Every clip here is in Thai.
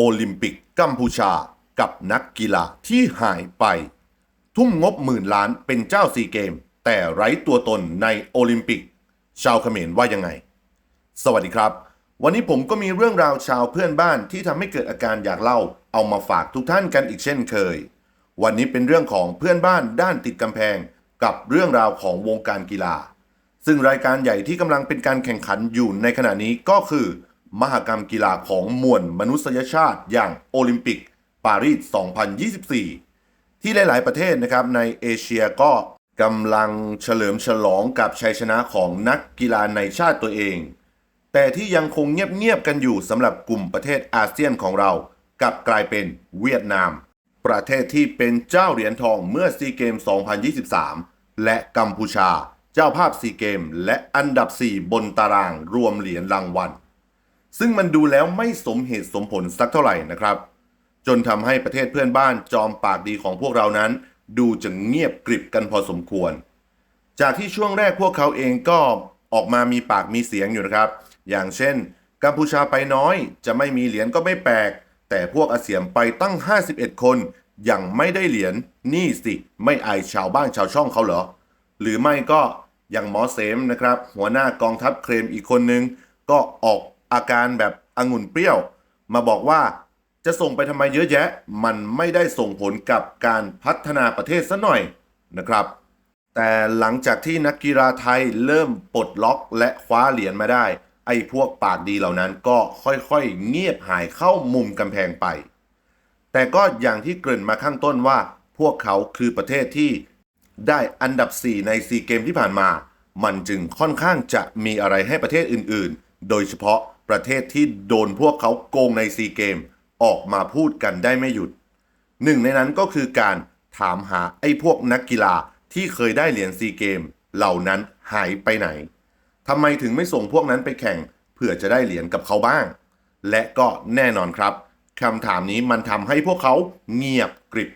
โอลิมปิกกัมพูชากับนักกีฬาที่หายไป ทุ่มงบหมื่นล้านเป็นเจ้าซีเกม แต่ไร้ตัวตนในโอลิมปิก ชาวเขมรว่ายังไง สวัสดีครับ วันนี้ผมก็มีเรื่องราวชาวเพื่อนบ้านที่ทำให้เกิดอาการอยากเล่า เอามาฝากทุกท่านกันอีกเช่นเคย วันนี้เป็นเรื่องของเพื่อนบ้านด้านติดกำแพง กับเรื่องราวของวงการกีฬา ซึ่งรายการใหญ่ที่กำลังเป็นการแข่งขันอยู่ในขณะนี้ก็คือ มหกรรมกีฬาของมวลมนุษยชาติอย่างโอลิมปิกปารีส 2024 ที่หลาย ๆ ประเทศนะครับในเอเชียก็กำลังเฉลิมฉลองกับชัยชนะของนักกีฬาในชาติตัวเอง แต่ที่ยังคงเงียบ ๆ กันอยู่สำหรับกลุ่มประเทศอาเซียนของเรากลับกลายเป็นเวียดนาม ประเทศที่เป็นเจ้าเหรียญทองเมื่อซีเกม 2023 และกัมพูชา เจ้าภาพซีเกม และอันดับ 4 บนตารางรวมเหรียญรางวัล ซึ่งมันดูแล้วไม่สมเหตุสมผลสักเท่าไหร่นะครับ จนทำให้ประเทศเพื่อนบ้านจอมปากดีของพวกเรานั้น ดูจะเงียบกริบกันพอสมควร จากที่ช่วงแรกพวกเขาเองก็ออกมามีปากมีเสียงอยู่นะครับ อย่างเช่น กัมพูชาไปน้อย จะไม่มีเหรียญก็ไม่แปลก แต่พวกอาเซียนไปตั้ง 51 คนยังไม่ได้เหรียญนี่สิไม่อายชาวบ้านชาวช่องเขาเหรอ หรือไม่ก็อย่างหมอเสมนะครับ หัวหน้ากองทัพเครมอีกคนนึง ก็ออก อาการแบบองุ่นเปรี้ยว มาบอกว่าจะส่งไปทำไมเยอะแยะ มันไม่ได้ส่งผลกับการพัฒนาประเทศซะหน่อยนะครับ แต่หลังจากที่นักกีฬาไทยเริ่มปลดล็อกและคว้าเหรียญมาได้ ไอ้พวกปากดีเหล่านั้นก็ค่อยๆ เงียบหายเข้ามุมกำแพงไป แต่ก็อย่างที่เกริ่นมาข้างต้นว่า พวกเขาคือประเทศที่ได้อันดับ 4 ในซีเกมที่ผ่านมา มันจึงค่อนข้างจะมีอะไรให้ประเทศอื่นๆ โดยเฉพาะ ประเทศที่โดนพวกเขาโกงในซีเกมออกมาพูดกันได้ไม่หยุด หนึ่งในนั้นก็คือการถามหาไอ้พวกนักกีฬาที่เคยได้เหรียญซีเกม เหล่านั้นหายไปไหนทำไมถึงไม่ส่งพวกนั้นไปแข่งเพื่อจะได้เหรียญกับเขาบ้าง และก็แน่นอนครับคำถามนี้มันทำให้พวกเขาเงียบกริบ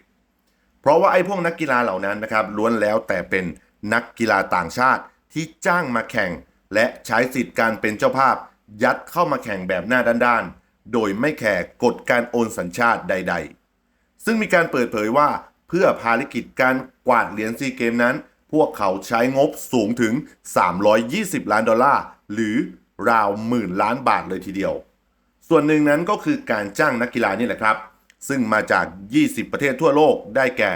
เพราะว่าไอ้พวกนักกีฬาเหล่านั้นนะครับล้วนแล้วแต่เป็นนักกีฬาต่างชาติที่จ้างมาแข่ง และใช้สิทธิ์การเป็นเจ้าภาพ ยัดเข้ามาแข่งแบบหน้าด้านๆ โดยไม่แคร์กฎการโอนสัญชาติใด ๆ ซึ่งมีการเปิดเผยว่าเพื่อภารกิจการกวาดเหรียญซีเกมนั้น พวกเขาใช้งบสูงถึง 320 ล้านดอลลาร์ หรือราวหมื่นล้านบาทเลยทีเดียว ส่วนหนึ่งนั้นก็คือการจ้างนักกีฬานี่แหละครับ ซึ่งมาจาก 20 ประเทศทั่วโลก ได้แก่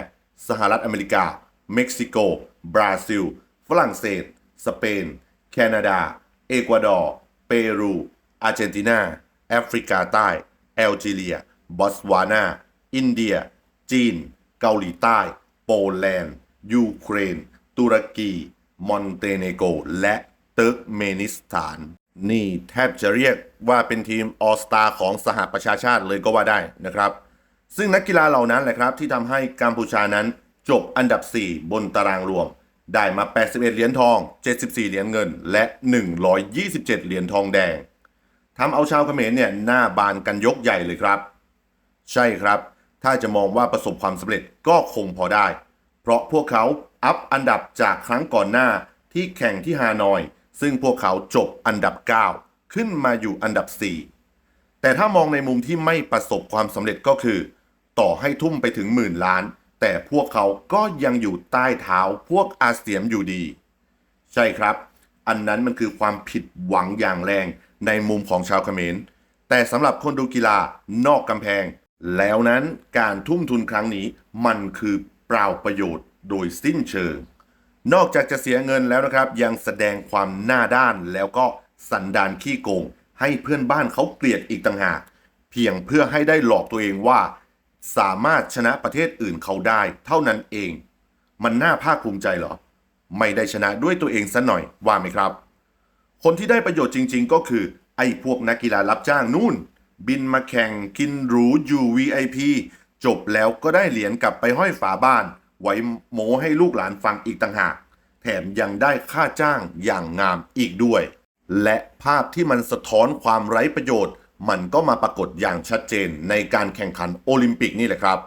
สหรัฐอเมริกา เม็กซิโก บราซิล ฝรั่งเศส สเปน แคนาดา เอกวาดอร์ เปรู อาร์เจนตินา แอฟริกาใต้ แอลจีเรีย บอตสวานา อินเดีย จีน เกาหลีใต้ โปแลนด์ ยูเครน ตุรกี มอนเตเนโก และเติร์กเมนิสถาน นี่แทบจะเรียกว่าเป็นทีมออสตาของสหประชาชาติเลยก็ว่าได้นะครับ ซึ่งนักกีฬาเหล่านั้นแหละครับที่ทำให้กัมพูชานั้นจบอันดับ 4 บนตารางรวม ได้มา 81 เหรียญทอง 74 เหรียญเงิน และ 127 เหรียญทองแดงทำเอาชาวเขมรเนี่ยหน้าบานกันยกใหญ่เลยครับ ใช่ครับ ถ้าจะมองว่าประสบความสำเร็จก็คงพอได้ เพราะพวกเขาอัพอันดับจากครั้งก่อนหน้าที่แข่งที่ฮานอย ซึ่งพวกเขาจบอันดับ 9 ขึ้นมาอยู่อันดับ 4 แต่ถ้ามองในมุมที่ไม่ประสบความสำเร็จก็คือ ต่อให้ทุ่มไปถึงหมื่นล้าน แต่พวกเขาก็ยังอยู่ใต้เท้าพวกอาเซียมอยู่ดี ใช่ครับ อันนั้นมันคือความผิดหวังอย่างแรงในมุมของชาวเขมร แต่สำหรับคนดูกีฬานอกกำแพง แล้วนั้นการทุ่มทุนครั้งนี้มันคือเปล่าประโยชน์โดยสิ้นเชิง นอกจากจะเสียเงินแล้วนะครับ ยังแสดงความหน้าด้านแล้วก็สันดานขี้โกง ให้เพื่อนบ้านเขาเกลียดอีกต่างหาก เพียงเพื่อให้ได้หลอกตัวเองว่า สามารถชนะประเทศอื่นเขาได้เท่านั้นเอง มันน่าภาคภูมิใจเหรอ ไม่ได้ชนะด้วยตัวเองซะหน่อยว่าไหมครับ คนที่ได้ประโยชน์จริง ๆ ก็คือ ไอ้พวกนักกีฬารับจ้างนู่น บินมาแข่งกินหรูอยู่ VIP จบแล้วก็ได้เหรียญกลับไปห้อยฝาบ้าน ไว้โม้ให้ลูกหลานฟังอีกต่างหาก แถมยังได้ค่าจ้างอย่างงามอีกด้วย และภาพที่มันสะท้อนความไร้ประโยชน์ มันก็มาปรากฏอย่างชัดเจนในการแข่งขันโอลิมปิกนี่แหละครับ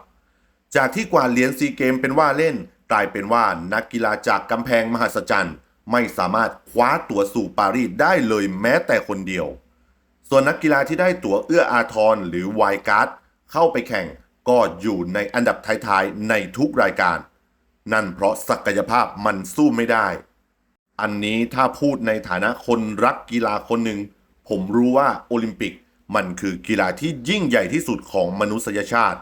จากที่กว่าเหรียญซีเกมเป็นว่าเล่น กลายเป็นว่านักกีฬาจากกำแพงมหัศจรรย์ ไม่สามารถคว้าตั๋วสู่ปารีสได้เลยแม้แต่คนเดียว ส่วนนักกีฬาที่ได้ตั๋วเอื้ออาทรหรือไวการ์ดเข้าไปแข่งก็อยู่ในอันดับท้ายๆในทุกรายการ นั่นเพราะศักยภาพมันสู้ไม่ได้ อันนี้ถ้าพูดในฐานะคนรักกีฬาคนหนึ่งผมรู้ว่าโอลิมปิก มันคือกีฬาที่ยิ่งใหญ่ที่สุดของมนุษยชาติ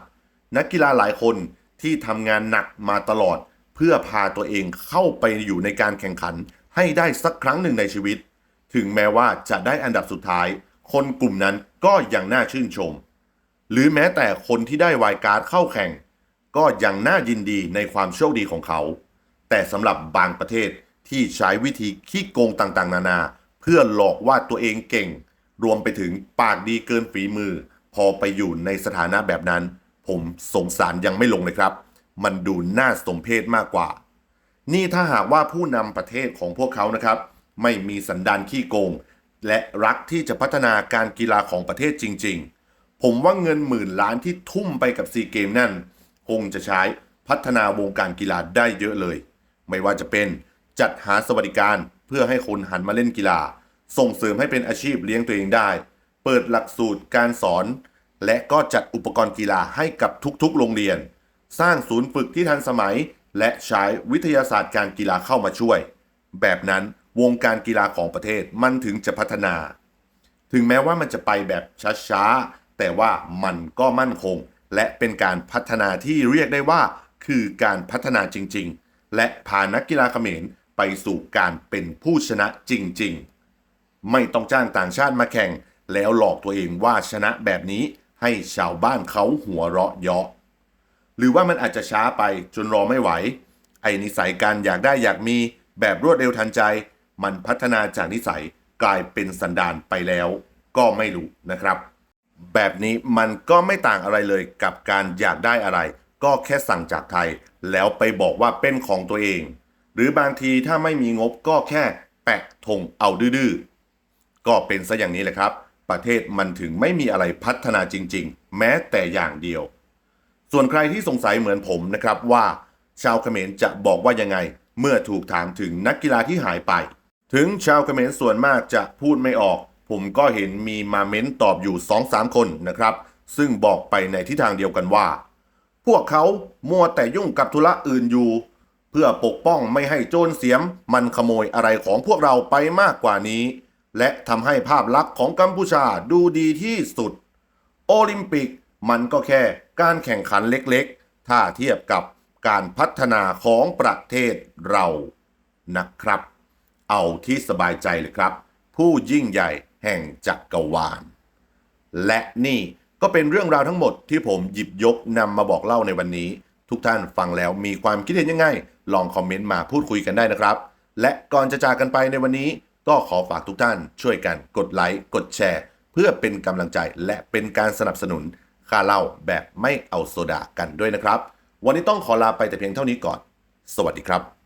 นักกีฬาหลายคนที่ทำงานหนักมาตลอด เพื่อพาตัวเองเข้าไปอยู่ในการแข่งขันให้ได้สักครั้งหนึ่งในชีวิต ถึงแม้ว่าจะได้อันดับสุดท้าย คนกลุ่มนั้นก็ยังน่าชื่นชม หรือแม้แต่คนที่ได้วายการ์ดเข้าแข่ง ก็ยังน่ายินดีในความโชคดีของเขา แต่สำหรับบางประเทศที่ใช้วิธีขี้โกงต่างๆ นานา เพื่อหลอกว่าตัวเองเก่ง รวมไปถึงปากดีเกินฝีมือ พอไปอยู่ในสถานะแบบนั้น ผมสงสารยังไม่ลงเลยครับ มันดูน่าสมเพชมากกว่า นี่ถ้าหากว่าผู้นำประเทศของพวกเขานะครับ ไม่มีสันดานขี้โกง และรักที่จะพัฒนาการกีฬาของประเทศจริง ๆ ผมว่าเงินหมื่นล้านที่ทุ่มไปกับซีเกมนั่น คงจะใช้พัฒนาวงการกีฬาได้เยอะเลย ไม่ว่าจะเป็นจัดหาสวัสดิการเพื่อให้คนหันมาเล่นกีฬา ส่งเสริมให้เป็นอาชีพเลี้ยงตัวเองได้ เปิดหลักสูตรการสอน และก็จัดอุปกรณ์กีฬาให้กับทุกๆ โรงเรียน สร้างศูนย์ฝึกที่ทันสมัย และใช้วิทยาศาสตร์การกีฬาเข้ามาช่วย แบบนั้นวงการกีฬาของประเทศมันถึงจะพัฒนา ถึงแม้ว่ามันจะไปแบบช้าๆ แต่ว่ามันก็มั่นคง และเป็นการพัฒนาที่เรียกได้ว่า คือการพัฒนาจริงๆ และพานักกีฬาเขมรไปสู่การเป็นผู้ชนะจริง ๆ ไม่ต้องจ้างต่างชาติมาแข่ง แล้วหลอกตัวเองว่าชนะแบบนี้ให้ชาวบ้านเขาหัวเราะเยาะ หรือว่ามันอาจจะช้าไปจนรอไม่ไหว ไอ้นิสัยการอยากได้อยากมีแบบรวดเร็วทันใจ มันพัฒนาจากนิสัยกลายเป็นสันดานไปแล้ว ก็ไม่รู้นะครับ แบบนี้มันก็ไม่ต่างอะไรเลยกับการอยากได้อะไร ก็แค่สั่งจากไทย แล้วไปบอกว่าเป็นของตัวเอง หรือบางทีถ้าไม่มีงบก็แค่แปะธงเอาดื้อ ก็เป็นซะอย่างนี้แหละครับ ประเทศมันถึงไม่มีอะไรพัฒนาจริง ๆ แม้แต่อย่างเดียว ส่วนใครที่สงสัยเหมือนผมนะครับว่า ชาวเขมรจะบอกว่ายังไง เมื่อถูกถามถึงนักกีฬาที่หายไป ถึงชาวเขมรส่วนมากจะพูดไม่ออก ผมก็เห็นมีมาเม้นตอบอยู่ 2-3 คนนะครับ ซึ่งบอกไปในทิศทางเดียวกันว่า พวกเขามัวแต่ยุ่งกับธุระอื่นอยู่เพื่อปกป้องไม่ให้โจรเสียม มันขโมยอะไรของพวกเราไปมากกว่านี้ และทำให้ภาพลักษณ์ของกัมพูชาดูดีที่สุด โอลิมปิกมันก็แค่การแข่งขันเล็กๆ ถ้าเทียบกับการพัฒนาของประเทศเรานะครับ เอาที่สบายใจเลยครับ ผู้ยิ่งใหญ่แห่งจักรวาล และนี่ก็เป็นเรื่องราวทั้งหมดที่ผมหยิบยกนำมาบอกเล่าในวันนี้ ทุกท่านฟังแล้วมีความคิดเห็นยังไง ลองคอมเมนต์มาพูดคุยกันได้นะครับ และก่อนจะจากกันไปในวันนี้ ก็ขอฝากทุกท่านช่วยกันกดไลค์กดแชร์ เพื่อเป็นกำลังใจและเป็นการสนับสนุนค่าเล่าแบบไม่เอาโซดากันด้วยนะครับ วันนี้ต้องขอลาไปแต่เพียงเท่านี้ก่อน สวัสดีครับ